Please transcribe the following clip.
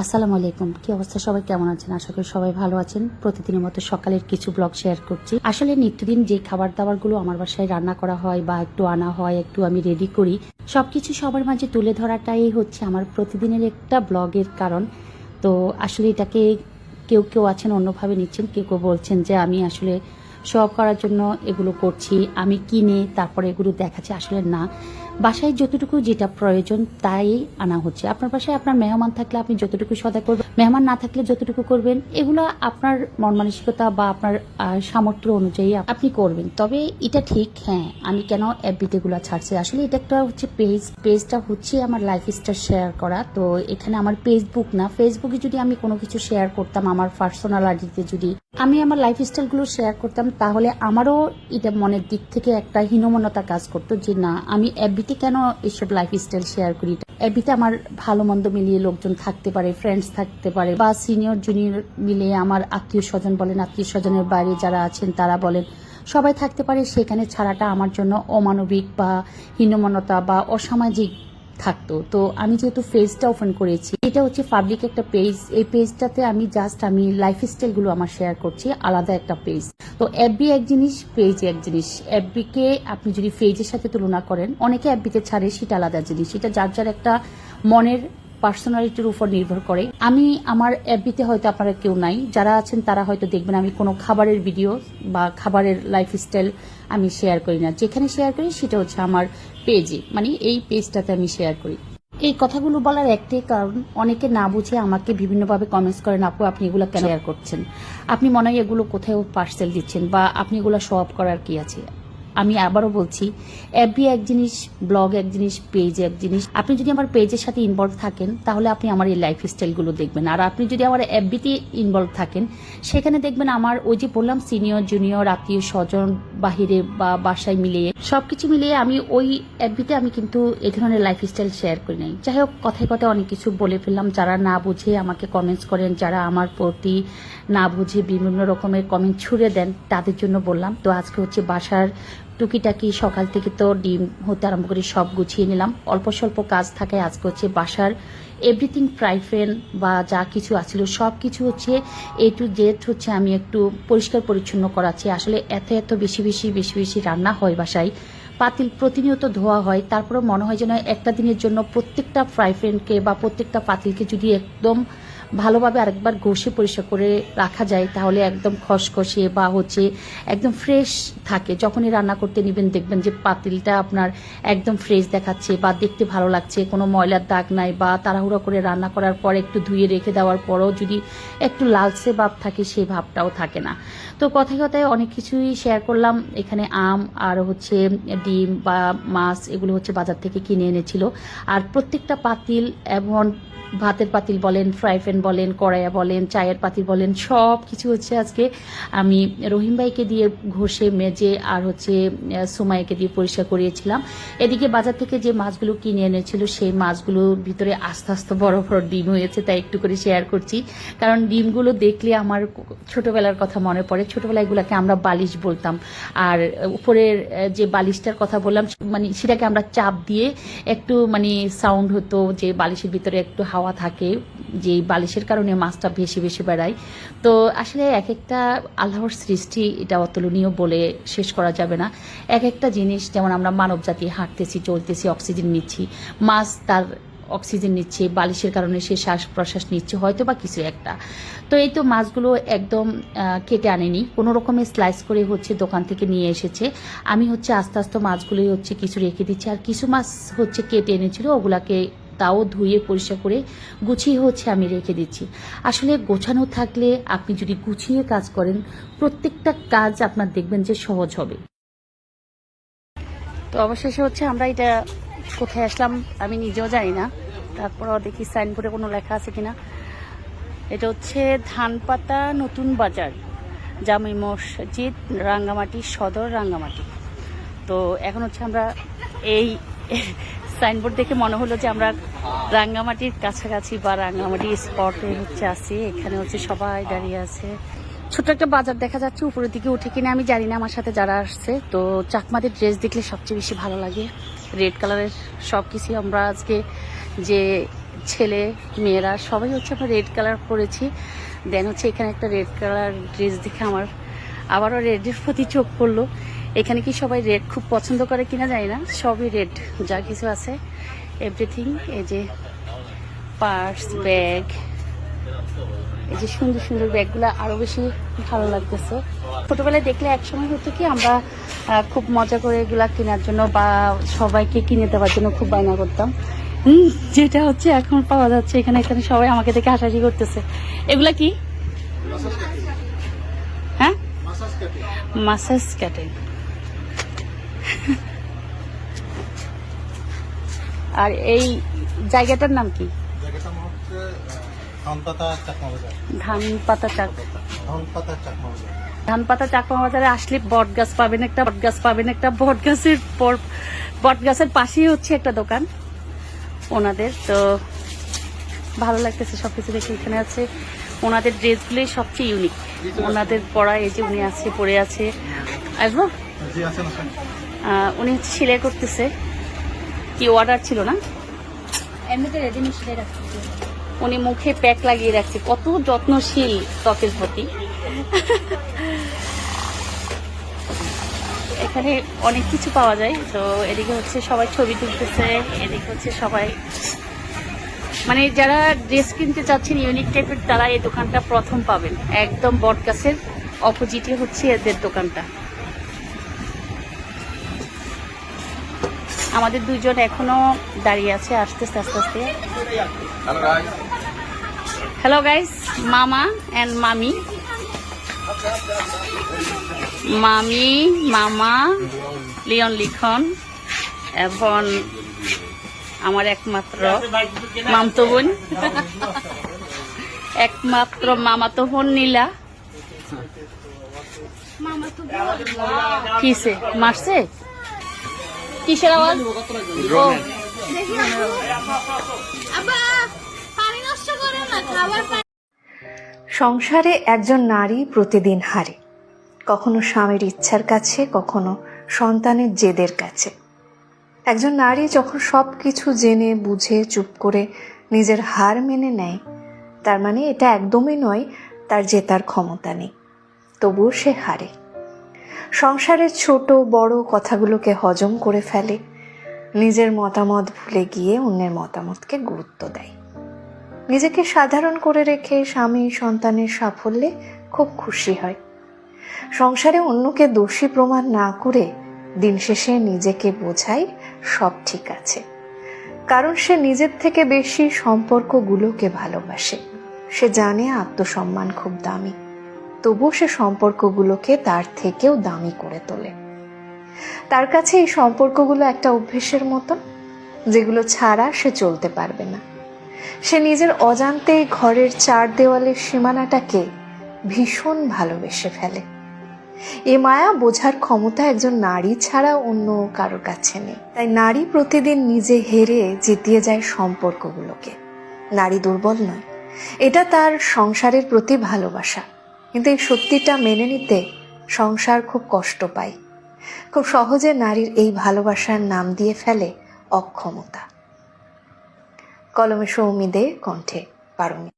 আসসালামু আলাইকুম। কি অবস্থা? সবাই কেমন আছেন? আশা করি সবাই ভালো আছেন। প্রতিদিনের মতো সকালের কিছু ব্লগ শেয়ার করছি। আসলে নিত্যদিন যে খাবার দাবারগুলো আমার বাসায় রান্না করা হয় বা একটু আনা হয়, একটু আমি রেডি করি, সবকিছু সবার মাঝে তুলে ধরাটাই হচ্ছে আমার প্রতিদিনের একটা ব্লগের কারণ। তো আসলে এটাকে কেউ কেউ আছেন, অন্যভাবে নিচ্ছেন, কেউ কেউ বলছেন যে আমি আসলে সব করার জন্য এগুলো করছি, আমি কিনে তারপরে এগুলো দেখাচ্ছি। আসলে না। বাসায় যতটুকু যেটা প্রয়োজন তাই আনা হচ্ছে। আপনার বাসায় আপনার মেহমান থাকলে আপনি যতটুকু সদা করবেন, মেহমান না থাকলে যতটুকু করবেন, এগুলো আপনার মন মানসিকতা বা আপনার সামর্থ্য অনুযায়ী আপনি করবেন। তবে এটা ঠিক হ্যাঁ আমি কেন অ্যাপবিতে গুলো ছাড়ছি? আসলে এটা একটা হচ্ছে পেজ পেজটা হচ্ছে আমার লাইফ স্টাইল শেয়ার করা। তো এখানে আমার ফেসবুক না ফেসবুকে যদি আমি কোনো কিছু শেয়ার করতাম, আমার পার্সোনাল আইডিতে যদি আমি আমার লাইফ স্টাইলগুলো শেয়ার করতাম, তাহলে আমারও এটা মনের দিক থেকে একটা হীনমনতা কাজ করতো যে, না, আমি অ্যাবিতে কেন এসব লাইফ স্টাইল শেয়ার করি? অ্যাবিতে আমার ভালো মন্দ মিলিয়ে লোকজন থাকতে পারে ফ্রেন্ডস থাকতে পারে বা সিনিয়র জুনিয়র মিলে আমার আত্মীয় স্বজন বলেন, আত্মীয় স্বজনের বাইরে যারা আছেন তারা বলেন, সবাই থাকতে পারে। সেখানে ছাড়াটা আমার জন্য অমানবিক বা হীনমনতা বা অসামাজিক থাকতো। তো আমি যেহেতু ফেজটা ওপেন করেছি, এটা হচ্ছে পাবলিক একটা পেজ এই পেজটাতে আমি জাস্ট আমি লাইফ স্টাইলগুলো আমার শেয়ার করছি, আলাদা একটা পেজ তো এফবি এক জিনিস পেজ এক জিনিস। এফবিকে আপনি যদি ফেজের সাথে তুলনা করেন, অনেকে অ্যাপবিতে ছাড়ে, সেটা আলাদা জিনিস। সেটা যার যার একটা মনের পার্সোনালিটির উপর নির্ভর করে। আমি আমার এফবিতে হয়তো আপনারা কেউ নাই। যারা আছেন তারা হয়তো দেখবেন আমি কোনো খাবারের ভিডিও বা খাবারের লাইফ স্টাইল আমি শেয়ার করি না। যেখানে শেয়ার করি সেটা হচ্ছে আমার পেজে মানে এই পেজটাতে আমি শেয়ার করি। এই কথাগুলো বলার একটাই কারণ, অনেকে না বুঝে আমাকে বিভিন্নভাবে কমেন্টস করেন, আপু, আপনি এগুলো কেন করছেন? আপনি মনে হয় এগুলো কোথাও পার্সেল দিচ্ছেন? বা, আপনি এগুলো শো অফ করার কি আছে? আমি আবারও বলছি এফবি এক জিনিস ব্লগ এক জিনিস পেজ এক জিনিস, আপনি যদি আমার পেজের সাথে ইনভলভ থাকেন, তাহলে আপনি আমার এই লাইফ স্টাইলগুলো দেখবেন। আর আপনি যদি আমার এফবিতে ইনভলভ থাকেন, সেখানে দেখবেন আমার ওই যে বললাম সিনিয়র জুনিয়র আত্মীয় স্বজন, বাহিরে বা বাসায় মিলিয়ে, সবকিছু মিলিয়ে আমি ওই এফবিতে আমি কিন্তু এ ধরনের লাইফ স্টাইল শেয়ার করি নাই। যাই হোক, কথায় কথায় অনেক কিছু বলে ফেললাম। যারা না বুঝে আমাকে কমেন্টস করেন, যারা আমার প্রতি না বুঝে বিভিন্ন রকমের কমেন্ট ছুড়ে দেন, তাদের জন্য বললাম। তো আজকে হচ্ছে বাসার টুকিটাকি সকাল থেকে তো ডিম হতে আরম্ভ করে সব গুছিয়ে নিলাম। অল্প স্বল্প কাজ থাকায় আজকে হচ্ছে বাসার এভরিথিং ফ্রাইফেন বা যা কিছু আছিল সব কিছু হচ্ছে এ টু জেড হচ্ছে আমি একটু পরিষ্কার পরিচ্ছন্ন করাচ্ছি। আসলে এত এত বেশি বেশি বেশি বেশি রান্না হয় বাসায়। পাতিল প্রতিনিয়ত ধোয়া হয় তারপরে মনে হয় যেন একটা দিনের জন্য প্রত্যেকটা ফ্রাই বা প্রত্যেকটা পাতিলকে যদি একদম ভালোভাবে আরেকবার ঘষে পরিষ্কার করে রাখা যায়, তাহলে একদম খসখসে বা হচ্ছে একদম ফ্রেশ থাকে। যখনই রান্না করতে নেবেন দেখবেন যে পাতিলটা আপনার একদম ফ্রেশ দেখাচ্ছে বা দেখতে ভালো লাগছে। কোনো ময়লার দাগ নাই বা তাড়াহুড়ো করে রান্না করার পর একটু ধুয়ে রেখে দেওয়ার পরও যদি একটু লালচে ভাব থাকে সেই ভাবটাও থাকে না। তো কথায় কথায় অনেক কিছুই শেয়ার করলাম। এখানে আম আর হচ্ছে ডিম বা মাছ এগুলো হচ্ছে বাজার থেকে কিনে এনেছিল। আর প্রত্যেকটা পাতিল এবং ভাতের পাতিল বলেন ফ্রাই প্যান বলেন, কড়াইয়া বলেন, চায়ের পাতিল বলেন, সব কিছু হচ্ছে আজকে আমি রহিম ভাইকে দিয়ে ঘষে, মেজে আর হচ্ছে সুমাইকে দিয়ে পরিষ্কার করিয়েছিলাম। এদিকে বাজার থেকে যে মাছগুলো কিনে এনেছিল, সেই মাছগুলোর ভিতরে আস্তে আস্তে বড় বড় ডিম হয়েছে, তাই একটু করে শেয়ার করছি। কারণ ডিমগুলো দেখলে আমার ছোটবেলার কথা মনে পড়ে। ছোটবেলায় এগুলাকে আমরা বালিশ বলতাম। আর উপরের যে বালিশটার কথা বললাম মানে সেটাকে আমরা চাপ দিয়ে একটু মানে সাউন্ড হতো যে বালিশের ভিতরে একটু হাওয়া থাকে যে বালিশের কারণে মাছটা ভেসে ভেসে বেড়ায়। তো আসলে এক একটা আল্লাহর সৃষ্টি এটা অতুলনীয় বলে শেষ করা যাবে না। এক একটা জিনিস, যেমন আমরা মানব জাতি হাঁটতেছি, চলতেছি, অক্সিজেন নিচ্ছি, মাছ তার অক্সিজেন নিচ্ছে, বালিশের কারণে সে শ্বাস প্রশ্বাস নিচ্ছে, হয়তো বা কিছু একটা। তো এই তো মাছগুলো একদম কেটে আনেনি। কোনো রকমের স্লাইস করে হচ্ছে দোকান থেকে নিয়ে এসেছে। আমি হচ্ছে আস্তে আস্তে মাছগুলোই হচ্ছে কিছু রেখে দিচ্ছি। আর কিছু মাছ হচ্ছে কেটে এনেছিল, ওগুলাকে তাও ধুয়ে পরিষ্কার করে গুছিয়ে হচ্ছে আমি রেখে দিচ্ছি। আসলে গোছানো থাকলে আপনি যদি গুছিয়ে কাজ করেন, প্রত্যেকটা কাজ আপনার দেখবেন যে সহজ হবে। তো অবশেষে হচ্ছে আমরা এটা কোথায় আসলাম আমি নিজেও জানি না। তারপরও দেখি সাইনবোর্ডে কোনো লেখা আছে কিনা। এটা হচ্ছে ধানপাতা নতুন বাজার, জামাই মসজিদ, রাঙ্গামাটি, সদর রাঙ্গামাটি। তো এখন হচ্ছে আমরা এই সাইনবোর্ড দেখে মনে হলো যে আমরা রাঙ্গামাটির কাছাকাছি বা রাঙ্গামাটি স্পটে হচ্ছে আছি। এখানে হচ্ছে সবাই দাঁড়িয়ে আছে। ছোট একটা বাজার দেখা যাচ্ছে উপরের দিকে উঠে কিনে, আমি জানি না, আমার সাথে যারা আসছে। তো চাকমাদের ড্রেস দেখলে সবচেয়ে বেশি ভালো লাগে। রেড কালারের সব কিছুই আমরা আজকে যে ছেলে, মেয়েরা, সবাই হচ্ছে আমরা রেড কালার পরেছি। দেন হচ্ছে এখানে একটা রেড কালার ড্রেস দেখে আমার আবারও রেডের প্রতি চোখ পড়ল। এখানে কি সবাই রেড খুব পছন্দ করে কিনা জানি না সবই রেড যা কিছু আছে এভরিথিং এই যে পার্স ব্যাগ এই যে সুন্দর সুন্দর ব্যাগগুলো আরও বেশি ভালো লাগতেছে। ছোটোবেলায় দেখলে একসময় হতো কি আমরা খুব মজা করে এগুলা কেনার জন্য বা সবাইকে কিনে দেওয়ার জন্য খুব বায়না করতাম। হুম, যেটা হচ্ছে এখন পাওয়া যাচ্ছে এখানে এখানে সবাই আমাকে দেখে হাসাহাসি করতেছে। এগুলা কি? হ্যাঁ? মাসাজ ক্যাটেন আর এই জায়গাটার নাম কি? হচ্ছে চাকমা বাজার। আসলে বট গাছ পাবেন একটা বট গাছ পাবেন একটা বট গাছের পর বট গাছের পাশেই হচ্ছে একটা দোকান ওনাদের। তো ভালো লাগতেছে সবকিছু দেখে এখানে আছে। ওনাদের ড্রেসগুলোই সবচেয়ে ইউনিক ওনাদের পড়া এই যে উনি আছে পড়ে আছে। আসব? উনি হচ্ছে সেলাই করতেছে। কি অর্ডার ছিল না? এমনিতে রেডিমেড রাখছি উনি মুখে প্যাক লাগিয়ে রাখছে। কত যত্নশীল ত্বকের প্রতি এখানে অনেক কিছু পাওয়া যায়। তো এদিকে হচ্ছে সবাই ছবি তুলতেছে এদিকে হচ্ছে সবাই মানে যারা ড্রেস কিনতে চাচ্ছেন ইউনিক টাইপের তারা এই দোকানটা প্রথম পাবেন। একদম বটগাছের অপোজিটে হচ্ছে এদের দোকানটা। আমাদের দুজন এখনও দাঁড়িয়ে আছে আসতেছে আস্তে আস্তে। হ্যালো গাইস মামা অ্যান্ড মামি। মামি মামা লিওন লিখন এবং আমার একমাত্র মামতো বোন। একমাত্র মামাতো বোন নীলা। কিসে মারছে? কিসের আওয়াজ? সংসারে একজন নারী প্রতিদিন হারে। কখনো স্বামীর ইচ্ছার কাছে কখনো সন্তানের জেদের কাছে। একজন নারী যখন সব কিছু জেনে বুঝে চুপ করে নিজের হার মেনে নেয় তার মানে এটা একদমই নয় তার জেতার ক্ষমতা নেই। তবুও সে হারে। সংসারের ছোট, বড় কথাগুলোকে হজম করে ফেলে। নিজের মতামত ভুলে গিয়ে অন্যের মতামতকে গুরুত্ব দেয়। নিজেকে সাধারণ করে রেখে স্বামী, সন্তানের সাফল্যে খুব খুশি হয়। সংসারে অন্যকে দোষী প্রমাণ না করে দিন শেষে নিজেকে বোঝায় সব ঠিক আছে। কারণ সে নিজের থেকে বেশি সম্পর্কগুলোকে ভালোবাসে। সে জানে আত্মসম্মান খুব দামি। তবুও সে সম্পর্কগুলোকে তার থেকেও দামি করে তোলে। তার কাছে এই সম্পর্কগুলো একটা অভ্যেসের মতন, যেগুলো ছাড়া সে চলতে পারবে না। সে নিজের অজান্তেই ঘরের চার দেওয়ালের সীমানাটাকে ভীষণ ভালোবেসে ফেলে। এ মায়া বোঝার ক্ষমতা একজন নারী ছাড়া অন্য কারোর কাছে নেই। তাই নারী প্রতিদিন নিজে হেরে জিতিয়ে যায় সম্পর্কগুলোকে। নারী দুর্বল নয়। এটা তার সংসারের প্রতি ভালোবাসা। কিন্তু এই সত্যিটা মেনে নিতে সংসার খুব কষ্ট পায়। খুব সহজে নারীর এই ভালোবাসার নাম দিয়ে ফেলে অক্ষমতা। কলমে সৌমিদে কণ্ঠে পারমি